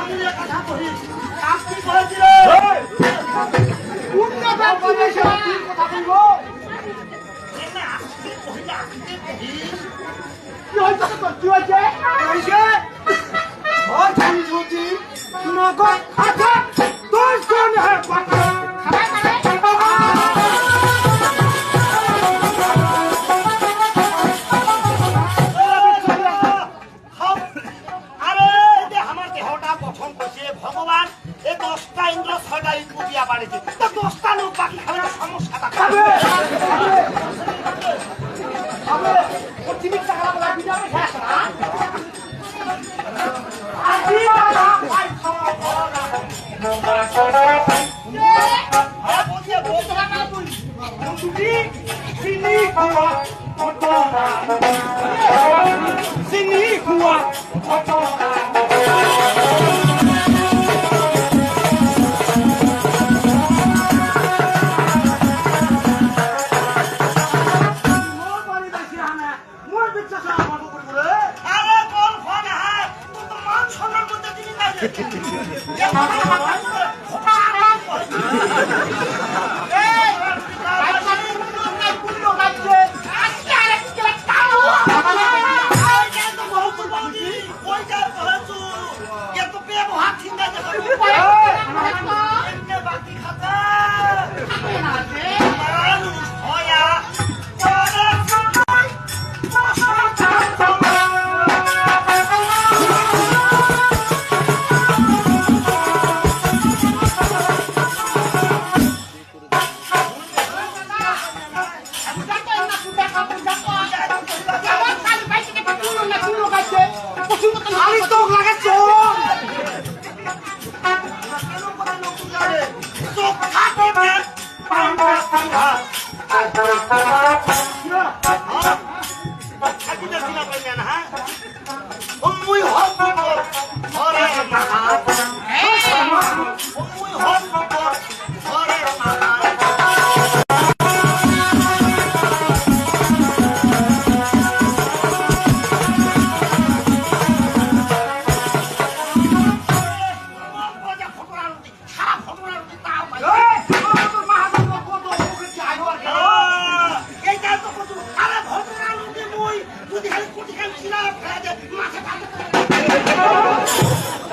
সামনে কথা কহি কাজ কি করেছিল? কথা কি হয়েছে কি হয়েছে? হয়েছে নগদ কোন হে ভগবান এ দশটা ইন্দ্র ছয়টা ইন্দ্র দিয়া বাড়িতে তো দশটা লোক বাকি খাবে না সমস্যাটা খাবে খাবে ও টাকা লাগবে যাবে শেষ What? 我动了。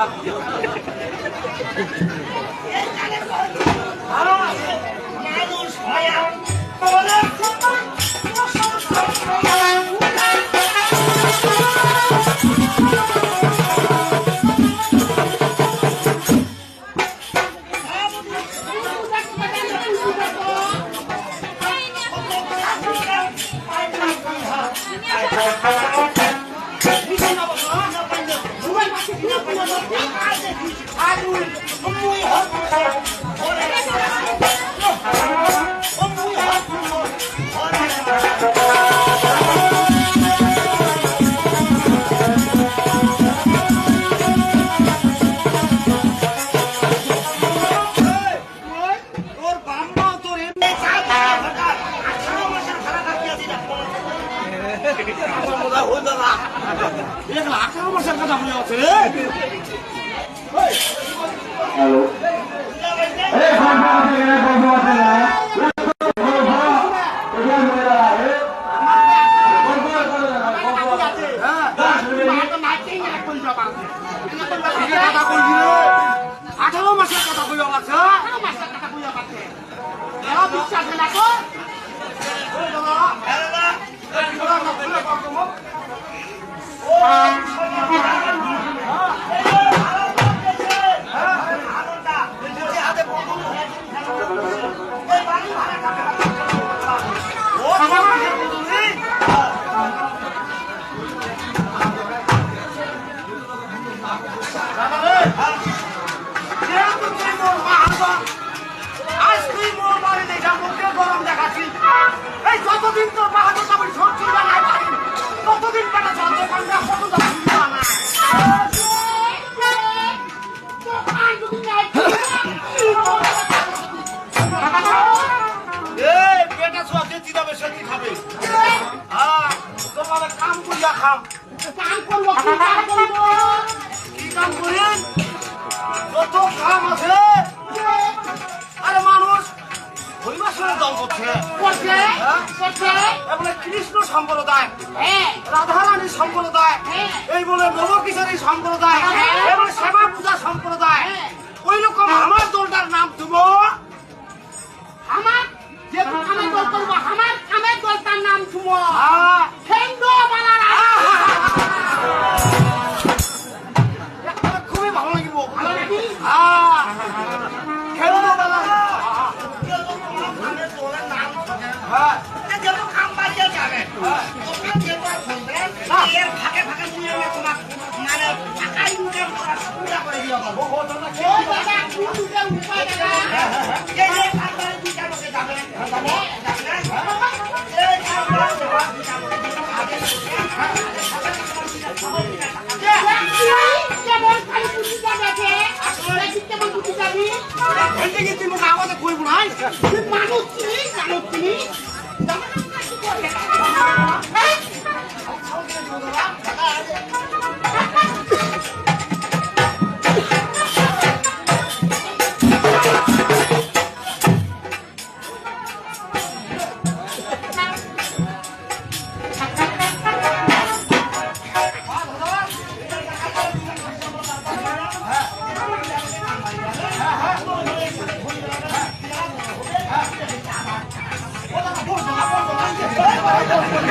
Come on, come on. তোর দেখলা আঠারো মাসের কথা বলে আছে রে হ্যালো কতদিন তোর বাহাদুর কবির সহ্য কাম করিয়া খাম। কাম করব কি কাম করেন যত কাম আছে হ্যাঁ? কৃষ্ণ সম্প্রদায়। হ্যাঁ। হ্যাঁ। এই বলে নবকিশোরী সম্প্রদায়। এবং সেবা পূজা সম্প্রদায়। ওই রকম আমার দলটার নাম তুমি আমার? যে আমার দল করব নাম তুমি থেকে তুমি খাওয়া দাওয়া না তুমি